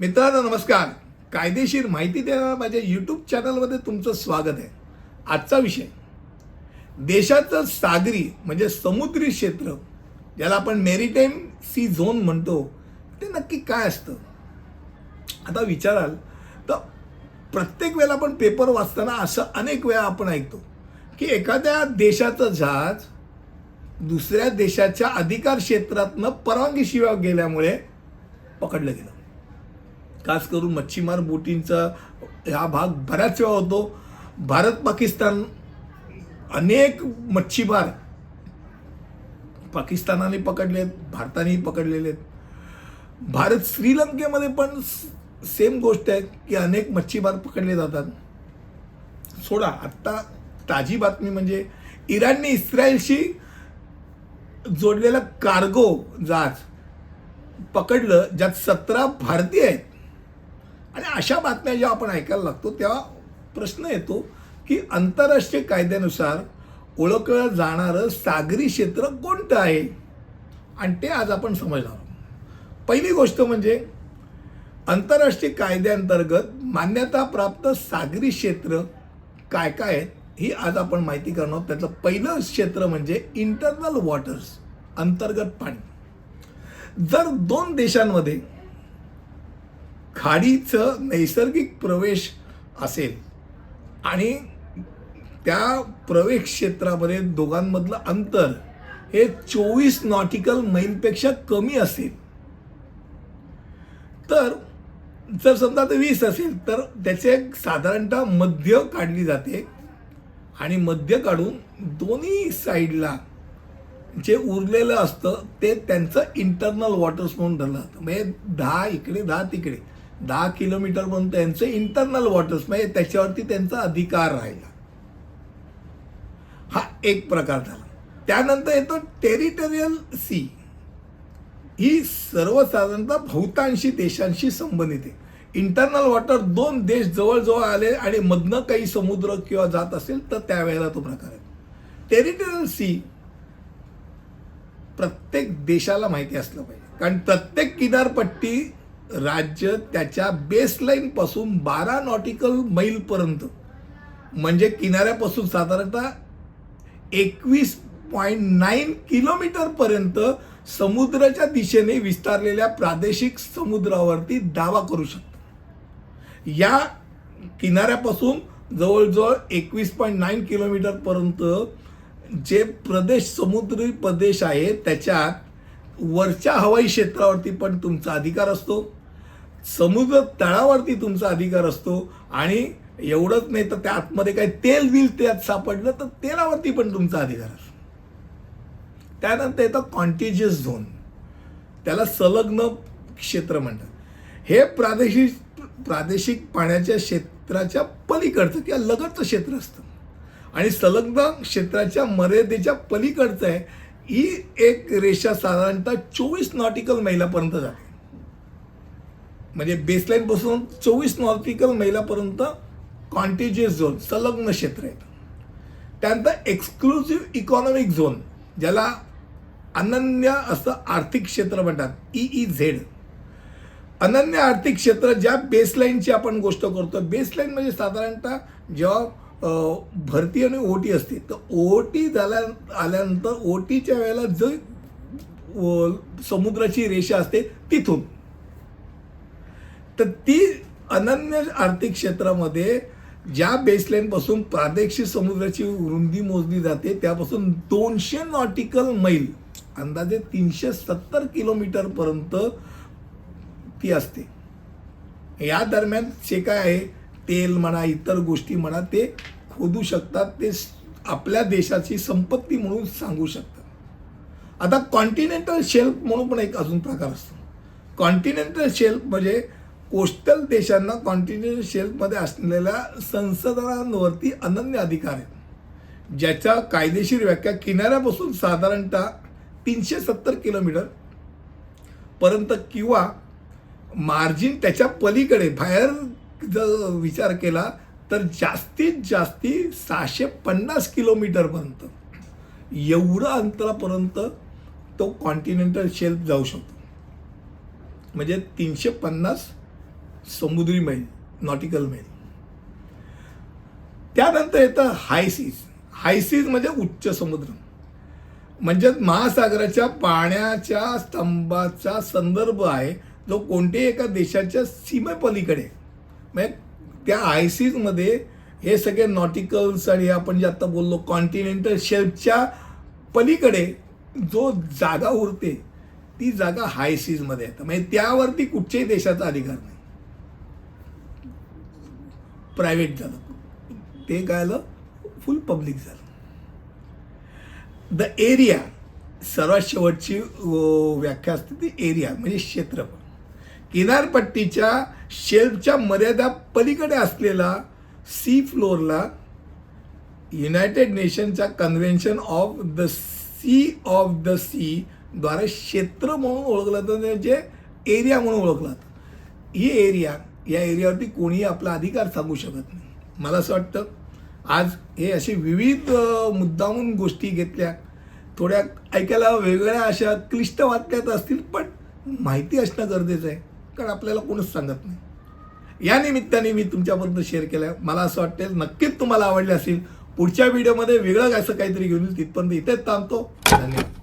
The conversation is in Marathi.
मित्रांनो नमस्कार. कायदेशीर माहिती देणाऱ्या माझ्या यूट्यूब चॅनलमध्ये तुमचं स्वागत आहे. आजचा विषय. देशाचं सागरी म्हणजे समुद्री क्षेत्र ज्याला आपण मेरीटाईम सी झोन म्हणतो ते नक्की काय असतं? आता विचाराल तर प्रत्येक वेळेला आपण पेपर वाचताना असं अनेक वेळा आपण ऐकतो की एखाद्या देशाचं जहाज दुसऱ्या देशाच्या अधिकार क्षेत्रातनं परवानगीशिवाय गेल्यामुळे पकडलं गेलं. खास करून मच्छीमार बोटींचा हा भाग बऱ्याच वेळा होतो. भारत पाकिस्तान अनेक मच्छीमार पाकिस्तानाने पकडलेत भारतानेही पकडलेले आहेत. भारत श्रीलंकेमध्ये पण सेम गोष्ट आहे की अनेक मच्छीमार पकडले जातात. सोडा आत्ता ताजी बातमी म्हणजे इराणने इस्रायलशी जोडलेला कार्गो जहाज पकडलं ज्यात सतरा भारतीय आहेत. आणि अशा बातम्या जेव्हा आपण ऐकायला लागतो तेव्हा प्रश्न येतो की आंतरराष्ट्रीय कायद्यानुसार ओळखलं जाणारं सागरी क्षेत्र कोणतं आहे? आणि ते आज आपण समजणार आहोत. पहिली गोष्ट म्हणजे आंतरराष्ट्रीय कायद्याअंतर्गत मान्यताप्राप्त सागरी क्षेत्र काय काय आहेत ही आज आपण माहिती करणार आहोत. त्याचं पहिलं क्षेत्र म्हणजे इंटरनल वॉटर्स अंतर्गत पाणी. जर दोन देशांमध्ये खाडीचं नैसर्गिक प्रवेश असेल आणि त्या प्रवेश क्षेत्रामध्ये दोघांमधलं अंतर हे चोवीस नॉटिकल मैलपेक्षा कमी असेल. तर जर समजा ते वीस असेल तर त्याचे साधारणतः मध्य काढली जाते आणि मध्य काढून दोन्ही साईडला जे उरलेलं असतं ते त्यांचं इंटरनल वॉटर्स म्हणून धरलं जातं. म्हणजे दहा इकडे दहा तिकडे. दहा किलोमीटरपर्यंत त्यांचं इंटरनल वॉटर्स म्हणजे त्याच्यावरती त्यांचा अधिकार राहिला. हा एक प्रकार झाला. त्यानंतर येतो टेरिटोरियल सी ही सर्वसाधारणतः बहुतांशी देशांशी संबंधित आहे. इंटरनल वॉटर दोन देश जवळजवळ आले आणि मधनं काही समुद्र किंवा जात असेल तर त्यावेळेला तो प्रकार आहे. टेरिटोरियल सी प्रत्येक देशाला माहिती असलं पाहिजे. कारण प्रत्येक किनारपट्टी राज्य त्याच्या बेसलाईनपासून बारा नॉटिकल मैलपर्यंत म्हणजे किनाऱ्यापासून साधारणतः एकवीस पॉईंट नाईन किलोमीटरपर्यंत समुद्राच्या दिशेने विस्तारलेल्या प्रादेशिक समुद्रावरती दावा करू शकतो. या किनाऱ्यापासून जवळजवळ एकवीस पॉईंट नाईन किलोमीटरपर्यंत जे प्रदेश समुद्री प्रदेश आहे त्याच्यात वरच्या हवाई क्षेत्रावरती पण तुमचा अधिकार असतो. समुद्र तळावरती तुमचा अधिकार असतो. आणि एवढंच नाही तर त्या आतमध्ये काही तेल बिल त्यात सापडलं तर तेलावरती पण तुमचा अधिकार असतो. त्यानंतर येतं कॉन्टिजियस झोन त्याला संलग्न क्षेत्र म्हणतात. हे प्रादेशिक प्रादेशिक पाण्याच्या क्षेत्राच्या पलीकडचं किंवा लगतचं क्षेत्र असतं. आणि संलग्न क्षेत्राच्या मर्यादेच्या पलीकडचं आहे. ही एक रेषा साधारणतः चोवीस नॉटिकल मैलापर्यंत जाते. म्हणजे बेसलाईन पासून चोवीस नॉटिकल मैलापर्यंत कॉन्टिजियस झोन संलग्न क्षेत्र आहेत. त्यानंतर एक्सक्लुझिव्ह इकॉनॉमिक झोन ज्याला अनन्य असं आर्थिक क्षेत्र म्हणतात ई ई झेड अनन्य आर्थिक क्षेत्र ज्या बेसलाईनची आपण गोष्ट करतो बेसलाईन म्हणजे साधारणतः जेव्हा भरती आणि ओटी असते. तर ओटी झाल्या आल्यानंतर ओटीच्या वेळेला जो समुद्राची रेषा असते तिथून. तर ती अनन्य आर्थिक क्षेत्रामध्ये ज्या बेसलाईनपासून प्रादेशिक समुद्राची रुंदी मोजली जाते त्यापासून दोनशे नॉटिकल मैल अंदाजे तीनशे सत्तर किलोमीटर पर्यंत ती असते. या दरम्यान जे काय आहे तेल म्हणा इतर गोष्टी म्हणा ते खोदू शकतात ते आपल्या देशाची संपत्ती म्हणून सांगू शकतात. आता कॉन्टिनेंटल शेल्फ म्हणून पण एक अजून प्रकार असतो. कॉन्टिनेंटल शेल्फ म्हणजे कोस्टल देशांना कॉन्टिनेंटल शेल्फमध्ये असलेल्या संसाधनांवरती अनन्य अधिकार आहेत. ज्याच्या कायदेशीर व्याख्या किनाऱ्यापासून साधारणतः तीनशे सत्तर किलोमीटर पर्यंत किंवा मार्जिन त्याच्या पलीकडे बाहेर जर विचार केला तर जास्तीत जास्ती सहाशे पन्नास किलोमीटरपर्यंत एवढं अंतरापर्यंत तो कॉन्टिनेंटल शेल्फ जाऊ शकतो. म्हणजे तीनशे पन्नास समुद्री मैल नॉटिकल मैल. त्यानंतर येतं हायसीज हायसीज म्हणजे उच्च समुद्र. म्हणजे महासागराच्या पाण्याच्या स्तंभाचा संदर्भ आहे जो कोणत्याही एका देशाच्या सीमेपलीकडे म्हणजे त्या आयसीजमध्ये हे सगळे नॉटिकल्स आणि आपण जे आता बोललो कॉन्टिनेंटल शेल्फच्या पलीकडे जो जागा उरते ती जागा हाय सीजमध्ये येतं म्हणजे त्यावरती कुठच्याही देशाचा अधिकार नाही. प्रायव्हेट झालं. ते काय झालं फुल पब्लिक झालं. द एरिया सर्वात शेवटची व्याख्या असते ती एरिया म्हणजे क्षेत्रफळ. किनारपट्टीच्या शेल्फच्या मर्यादा पलीकडे असलेला सी फ्लोअरला United नेशनच्या convention of the sea of the sea द्वारे क्षेत्र म्हणून ओळखलं जातं म्हणजे जे एरिया म्हणून ओळखलं जातं. ही एरिया या एरियावरती कोणीही आपला अधिकार सांगू शकत नाही. मला असं वाटतं आज हे असे विविध मुद्दाहून गोष्टी घेतल्या. थोड्या ऐकायला वेगळ्या अशा क्लिष्ट वाटल्यात असतील पण माहिती असणं गरजेचं आहे. कारण आपल्याला कोणीच सांगत नाही. या निमित्ताने मी तुमच्यापर्यंत शेअर केलं आहे मला असं वाटतं नक्कीच तुम्हाला आवडले असेल. पुढच्या व्हिडिओमध्ये वेगळं असं काहीतरी घेऊन येईल. तिथपर्यंत इथेच थांबतो. धन्यवाद.